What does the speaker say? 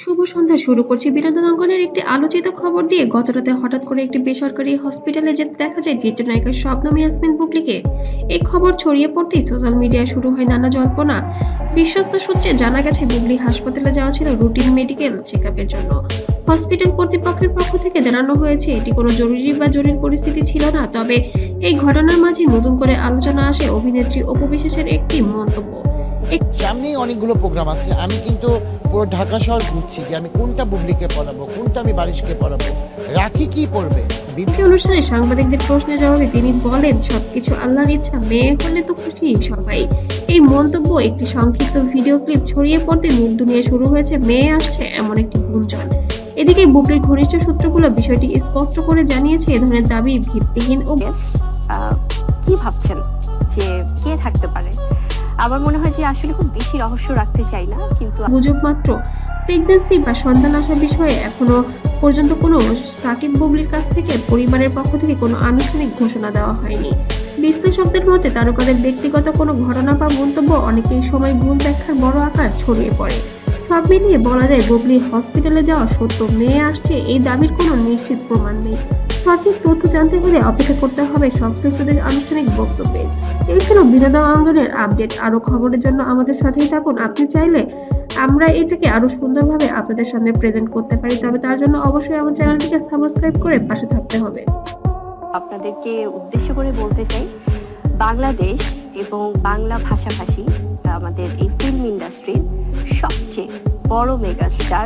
শুভ সন্ধ্যা শুরু করছি বিনোদন অঙ্গনের একটি আলোচিত খবর দিয়ে। গতরাতে হঠাৎ করে একটি বেসরকারি হসপিটালে যেতে দেখা যায় চিত্রনায়িকা শবনম ইয়াসমিন বুবলিকে, এই খবর ছড়িয়ে পড়তেই সোশ্যাল মিডিয়ায় শুরু হয় নানা জল্পনা। বিশ্বস্ত সূত্রে জানা গেছে, বুবলি হাসপাতালে যাওয়া ছিল রুটিন মেডিকেল চেক জন্য। হসপিটাল কর্তৃপক্ষের পক্ষ থেকে জানানো হয়েছে, এটি কোনো জরুরি বা জরুরি পরিস্থিতি ছিল না, তবে এই ঘটনার মাঝে নতুন করে আলোচনা আসে অভিনেত্রী অপবিশ্বাসের একটি মন্তব্য। সামনেই অনেকগুলো প্রোগ্রাম আছে। আমি কিন্তু পুরো ঢাকা শহর ঘুরছি যে আমি কোনটা বুবলিকে পড়াবো কোনটা আমি বারিশকে পড়াবো রাখি কি পড়বে? বিভিন্ন অনুষ্ঠানে সাংবাদিকদের প্রশ্নের জবাবে তিনি বলেন সবকিছু আল্লাহর ইচ্ছা মেয়ে হলে তো খুশি সবাই। এই মন্তব্য একটি সংক্ষিপ্ত ভিডিও ক্লিপ ছড়িয়ে পড়তে মুখ দুনিয়ে শুরু হয়েছে মেয়ে আসছে এমন একটি গুঞ্জন। এদিকে বুবলির ঘনিষ্ঠ সূত্রগুলো বিষয়টি স্পষ্ট করে জানিয়েছে এ ধরনের দাবি ভিত্তিহীন ও কি ভাবছেন যে কে থাকতে পারে? আমার মনে হয় যে আসলে খুব বেশি রহস্য রাখতে চাই না, কিন্তু গুজব মাত্র। প্রেগন্যান্সি বা সন্তান আসার বিষয়ে এখনও পর্যন্ত কোনো সাকিব বুবলির কাছ থেকে, পরিবারের পক্ষ থেকে কোনো আনুষ্ঠানিক ঘোষণা দেওয়া হয়নি। বিশ্লেষকদের মতে তারকাদের ব্যক্তিগত কোনো ঘটনা বা মন্তব্য অনেকেই সময় ভুল ব্যাখ্যার বড় আকার ছড়িয়ে পড়ে। সব মিলিয়ে বলা যায় বুবলি হসপিটালে যাওয়া সত্য মেয়ে আসছে এই দাবির কোনো নিশ্চিত প্রমাণ নেই। সঠিক তথ্য জানতে হলে অপেক্ষা করতে হবে সংশ্লিষ্টদের আনুষ্ঠানিক বক্তব্যে। এই ছিল বিনোদন আন্দোলনের আপডেট। আরও খবরের জন্য আমাদের সাথেই থাকুন। আপনি চাইলে আমরা এটাকে আরও সুন্দরভাবে আপনাদের সামনে প্রেজেন্ট করতে পারি, তবে তার জন্য অবশ্যই আমার চ্যানেলটিকে সাবস্ক্রাইব করে পাশে থাকতে হবে। আপনাদেরকে উদ্দেশ্য করে বলতে চাই, বাংলাদেশ এবং বাংলা ভাষাভাষী আমাদের এই ফিল্ম ইন্ডাস্ট্রির সবচেয়ে বড় মেগা স্টার